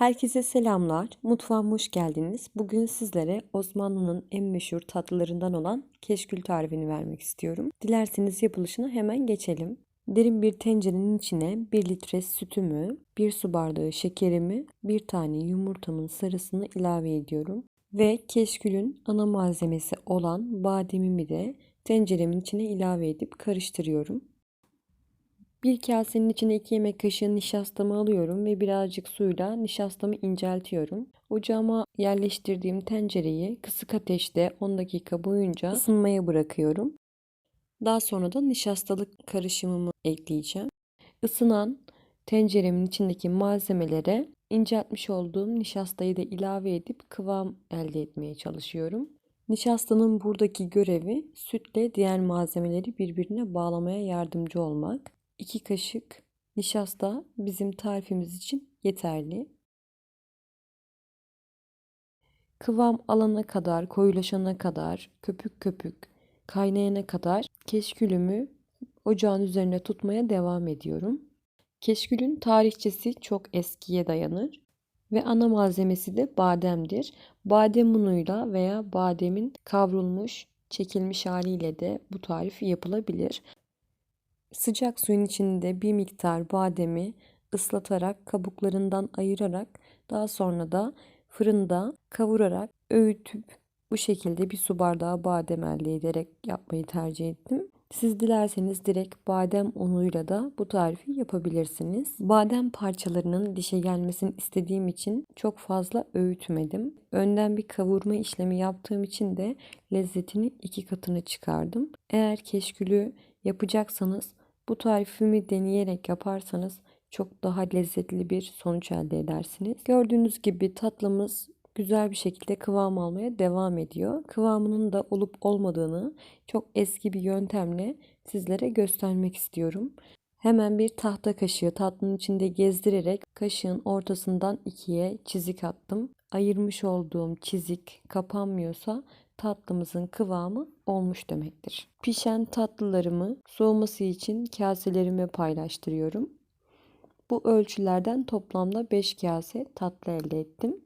Herkese selamlar. Mutfağıma hoş geldiniz. Bugün sizlere Osmanlı'nın en meşhur tatlılarından olan keşkül tarifini vermek istiyorum. Dilerseniz yapılışına hemen geçelim. Derin bir tencerenin içine 1 litre sütümü, 1 su bardağı şekerimi, 1 tane yumurtamın sarısını ilave ediyorum. Ve keşkülün ana malzemesi olan bademimi de tenceremin içine ilave edip karıştırıyorum. Bir kasenin içine 2 yemek kaşığı nişastamı alıyorum ve birazcık suyla nişastamı inceltiyorum. Ocağıma yerleştirdiğim tencereyi kısık ateşte 10 dakika boyunca ısınmaya bırakıyorum. Daha sonra da nişastalık karışımımı ekleyeceğim. Isınan tenceremin içindeki malzemelere inceltmiş olduğum nişastayı da ilave edip kıvam elde etmeye çalışıyorum. Nişastanın buradaki görevi sütle diğer malzemeleri birbirine bağlamaya yardımcı olmak. 2 kaşık nişasta bizim tarifimiz için yeterli. Kıvam alana kadar, koyulaşana kadar, köpük köpük kaynayana kadar keşkülümü ocağın üzerine tutmaya devam ediyorum. Keşkülün tarihçesi çok eskiye dayanır ve ana malzemesi de bademdir. Badem unuyla veya bademin kavrulmuş, çekilmiş haliyle de bu tarif yapılabilir. Sıcak suyun içinde bir miktar bademi ıslatarak kabuklarından ayırarak daha sonra da fırında kavurarak öğütüp bu şekilde bir su bardağı badem elde ederek yapmayı tercih ettim. Siz dilerseniz direkt badem unuyla da bu tarifi yapabilirsiniz. Badem parçalarının dişe gelmesini istediğim için çok fazla öğütmedim. Önden bir kavurma işlemi yaptığım için de lezzetini iki katını çıkardım. Eğer keşkülü yapacaksanız bu tarifimi deneyerek yaparsanız çok daha lezzetli bir sonuç elde edersiniz. Gördüğünüz gibi tatlımız güzel bir şekilde kıvam almaya devam ediyor. Kıvamının da olup olmadığını çok eski bir yöntemle sizlere göstermek istiyorum. Hemen bir tahta kaşığı tatlının içinde gezdirerek kaşığın ortasından ikiye çizik attım. Ayırmış olduğum çizik kapanmıyorsa tatlımızın kıvamı olmuş demektir. Pişen tatlılarımı soğuması için kaselerime paylaştırıyorum. Bu ölçülerden toplamda 5 kase tatlı elde ettim.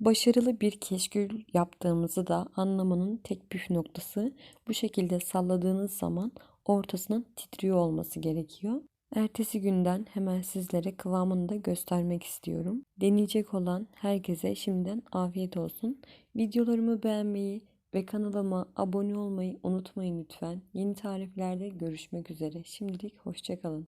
Başarılı bir keşkül yaptığımızı da anlamanın tek püf noktası bu şekilde salladığınız zaman ortasının titriyor olması gerekiyor. Ertesi günden hemen sizlere kıvamını da göstermek istiyorum. Deneyecek olan herkese şimdiden afiyet olsun. Videolarımı beğenmeyi ve kanalıma abone olmayı unutmayın lütfen. Yeni tariflerde görüşmek üzere. Şimdilik hoşçakalın.